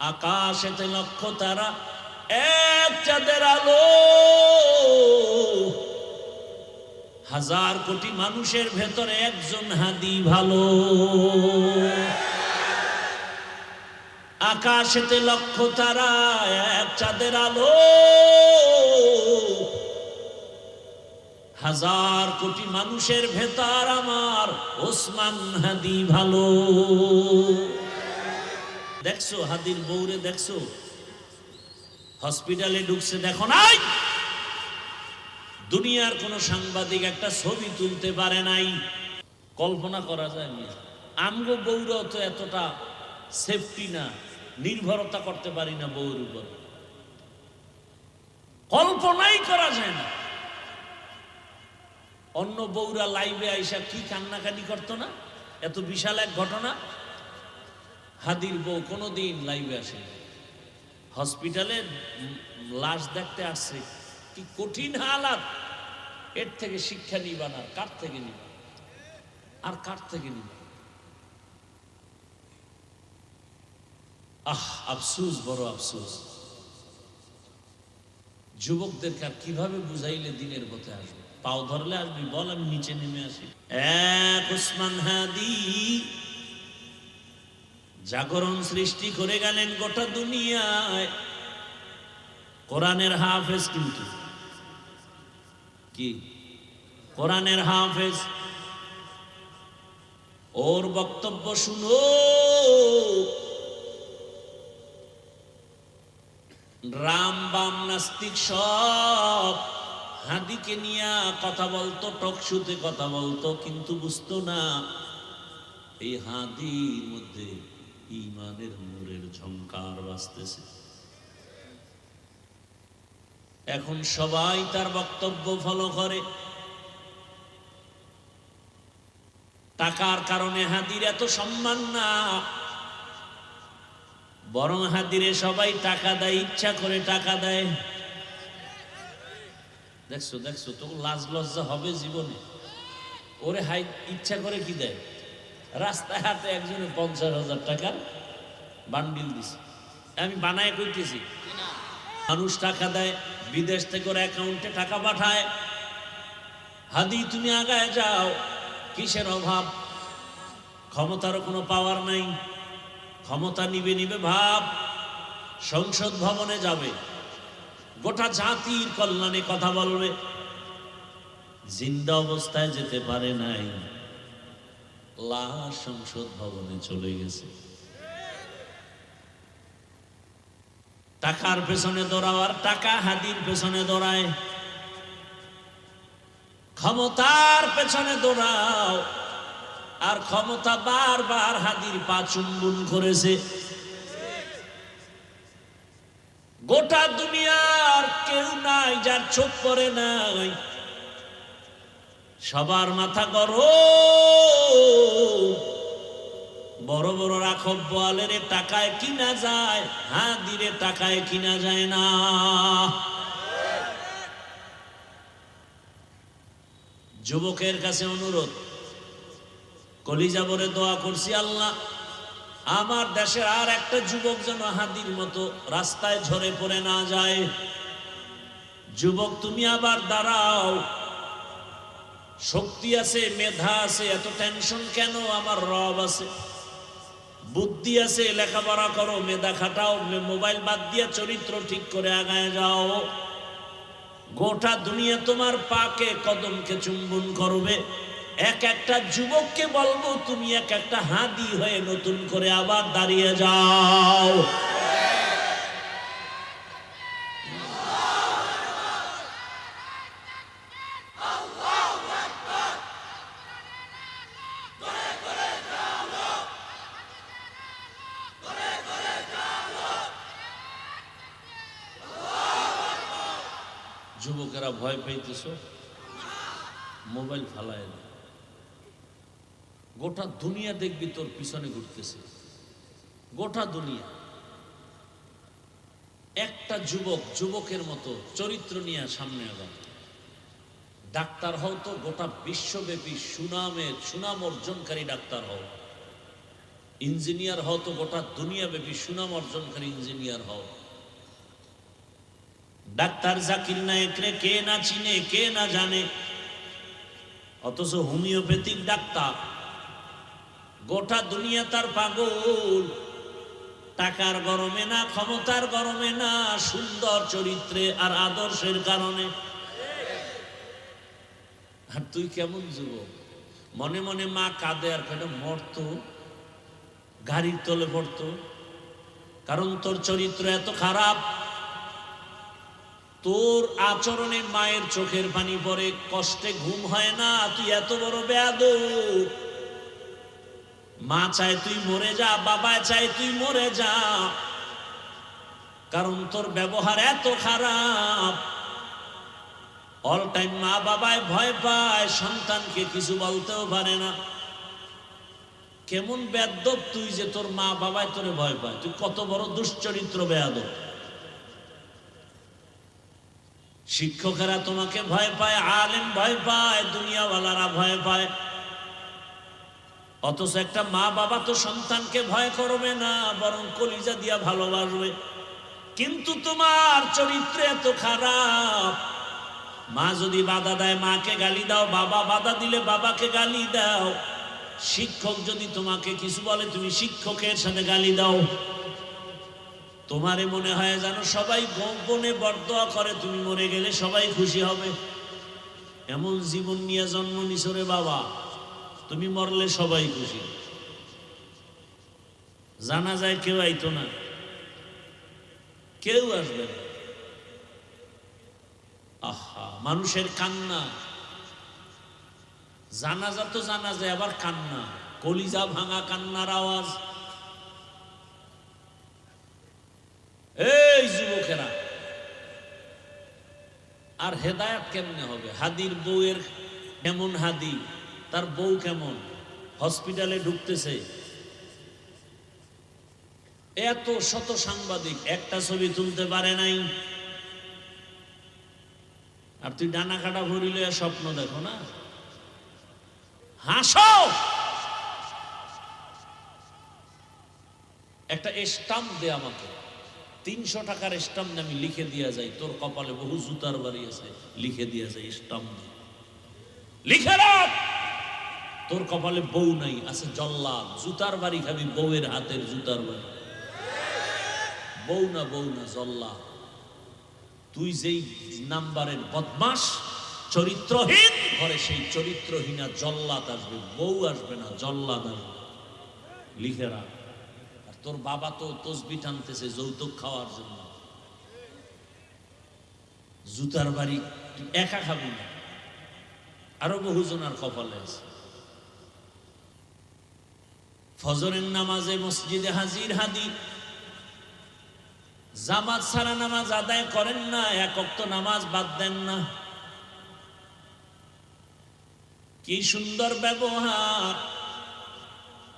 আকাশেতে লক্ষ তারা এক চাঁদের আলো। হাজার কোটি মানুষের ভেতরে একজন হাদি ভালো। আকাশেতে লক্ষ তারা এক চাঁদের আলো। হাজার কোটি মানুষের ভেতর আমার ওসমান হাদি ভালো। দেখছ? হাদির বউরে দেখছ? হসপিটালে ঢুকছে, দেখো নাই! দুনিয়ার কোন সাংবাদিক একটা ছবি তুলতে পারে নাই। কল্পনা করা যায় না। আমগো বউরাও তো এতটা সেফটি না, নির্ভরতা করতে পারি না বউর উপর। কল্পনাই করা যায় না। অন্য বউরা লাইভে আইসা কি কান্নাকাটি করতো না? এত বিশাল এক ঘটনা। হাদির বউ কোনোদিন লাইভে আসে হসপিটালে লাশ দেখতে আসছে, কি কঠিন হালাত। এর থেকে শিক্ষা নিবা না, কার থেকে নিবা? আর কার থেকে নিবা? আহ, আফসুস, বড় আফসুস। যুবকদেরকে আর কীভাবে বুঝাইলে দিনের পথে আসবে? পাও ধরলে আসবি, বল আমি নিচে নেমে আসি। এক উসমান হাদি জাগরণ সৃষ্টি করে গেলেন গোটা দুনিয়ায়। কোরআনের হাফেজ কিন্তু। কি? কোরআনের হাফেজ। ওর বক্তব্য শুনো। রাম বাম নাস্তিক সব হাদিকে নিয়ে কথা বলতো, টকশুতে কথা বলতো, কিন্তু বুঝতো না। এই হাদির মধ্যে ইমানের নূরের ঝংকার বাজতেছে। এখন সবাই তার বক্তব্য ফলো করে। টাকার কারণে হাদির এত সম্মান না। বরং হাদিরে সবাই টাকা দেয়, ইচ্ছা করে টাকা দেয়। দেখছ দেখছ তো লাজ লজ্জা হবে জীবনে। ওরে হাই, ইচ্ছা করে কি দেয়? রাস্তায় হাতে একজনে পঞ্চাশ হাজার টাকার বান্ডিল দিছে। আমি বানায় কইতেছি, মানুষ টাকা দেয়, বিদেশ থেকে ওর অ্যাকাউন্টে টাকা পাঠায়। হাদি, তুমি আগায় যাও, কিসের অভাব? ক্ষমতারও কোনো পাওয়ার নাই। ক্ষমতা নিবে নিবে ভাব। সংসদ ভবনে যাবে। গোটা জাতির কল্যাণে কথা বলবে। জিন্দা অবস্থায় যেতে পারে নাই। লাশ সংসদ ভবনে চলে গেছে। টাকার পেছনে দৌড়াওয়ার টাকা হাতির পেছনে দৌড়ায়। ক্ষমতার পেছনে দৌড়াও আর ক্ষমতা বারবার হাতির পা চুম্বন করেছে। গোটা দুনিয়ার কেউ নাই যার চোখ পড়ে নাই। সবার মাথা করো বড় বড় রাখব বোয়ালের টাকায় কিনা যায় হ্যাঁ দিলে টাকায় কিনা যায় না। যুবকের কাছে অনুরোধ, কলিজা বলে দোয়া করছি আল্লাহ, আমার দেশের আর একটা যুবক যেন হাদির মতো রাস্তায় ঝরে পড়ে না যায়। যুবক তুমি আবার দাঁড়াও শক্তি আছে, মেধা আছে, এত টেনশন কেন? আমার রব আছে। বুদ্ধি আছে, লেখাপড়া করো, মেধা খাটাও মোবাইল বাদ দিয়ে চরিত্র ঠিক করে আগায় যাও। গোটা দুনিয়া তোমার পাকে কদমকে চুম্বন করবে। এক একটা যুবককে বলব, তুমি এক একটা হাদি হয়ে নতুন করে আবার দাঁড়িয়ে যাও। যুবকেরা ভয় পাইতেছ? মোবাইল ফালায় না। গোটা দুনিয়া দেখবি তোর পিছনে ঘুরতেছে। গোটা দুনিয়া। একটা যুবক যুবকের মতো চরিত্র নিয়ে সামনে আগাম ডাক্তার হও তো, গোটা বিশ্বব্যাপী সুনামের সুনাম অর্জনকারী ডাক্তার হও। ইঞ্জিনিয়ার হও তো, গোটা দুনিয়াব্যাপী সুনাম অর্জনকারী ইঞ্জিনিয়ার হও। ডাক্তার জাকির নায়করে কে না চিনে, কে না জানে? অথচ হোমিওপ্যাথিক ডাক্তার, গোটা দুনিয়া তার পাগল। টাকার গরমে না, ক্ষমতার গরমে না, সুন্দর চরিত্রে আর আদর্শের কারণে। আর তুই কেমন যুবক? মনে মনে মা কাঁদে আর কেন মরতো গাড়ির তলে পড়তো। কারণ তোর চরিত্র এত খারাপ তোর আচরণে মায়ের চোখের পানি পরে, কষ্টে ঘুম হয় না, তুই এত বড় বেয়াদ মা চায় তুই মরে যা, বাবা চায় তুই মরে যা। কারণ তোর ব্যবহার এত খারাপ। অল টাইম মা বাবায় ভয় পায়, সন্তানকে কিছু বলতেও পারে না। কেমন বেদ্যপ তুই যে তোর মা বাবায় তোরে ভয় পায়। তুই কত বড় দুশ্চরিত্র বেয়াদব। শিক্ষকেরা তোমাকে ভয় পায়, আলেম ভয় পায়, দুনিয়াওয়ালারা ভয় পায়। অথচ একটা মা বাবা তো সন্তানকে ভয় করবে না, বরং কলিজা দিয়া ভালোবাসবে। কিন্তু তোমার চরিত্র এত খারাপ। মা যদি বাধা দেয়, মাকে গালি দাও, বাবা বাধা দিলে বাবাকে গালি দাও। শিক্ষক যদি তোমাকে কিছু বলে, তুমি শিক্ষকের সাথে গালি দাও। তোমারে মনে হয় যেন সবাই গোপনে বরদোয়া করে, তুমি মরে গেলে সবাই খুশি হবে। এমন জীবন নিয়ে জন্ম নিছরে বাবা, তুমি মরলে সবাই খুশি। জানা যায় কেউ আইতো না, কেউ আসবে না। আহা, মানুষের কান্না। জানাজা তো জানা যায়, আবার কান্না। কলিজা ভাঙা কান্নার আওয়াজ। এই যুবকেরা, আর হেদায়াত কেমনে হবে? হাদির বউয়ের কেমন হাদি, তার বউ কেমন? হসপিটালে ঢুকতেছে। এত শত সাংবাদিক, একটা ছবি তুলতে পারে নাই। আর তুই ডানা কাটা ভরিলে স্বপ্ন দেখো না? হাসো! একটা স্টাম্প দে আমাকে। তিনশো টাকার স্টাম্প আমি লিখে দিয়া যাই তোর কপালে বহু জুতার বাড়ি আছে, লিখে দিয়া যাই স্টাম্প লিখে রাখ! তোর কপালে বউ নাই, আছে জল্লাদ। জুতার বাড়ি খাবি, বউয়ের হাতের জুতার বাড়ি। বউ না বউ না জল্লা তুই যেই নাম্বারের বদমাস, চরিত্রহীন, ঘরে সেই চরিত্রহীনা জল্লাদ আসবে, বউ আসবে না, জল্লাদ আসবে। লিখে রাখ। তোর বাবা তো তসবি টানতেছে যৌতুক খাওয়ার জন্য। জুতার বাড়ি একা খাবি না। আরও বহুজনার কপালে আছে। ফজরের নামাজে মসজিদে হাজির হাদি। জামাত সারা নামাজ আদায় করেন না একক তো নামাজ বাদ দেন না। কি সুন্দর ব্যবহার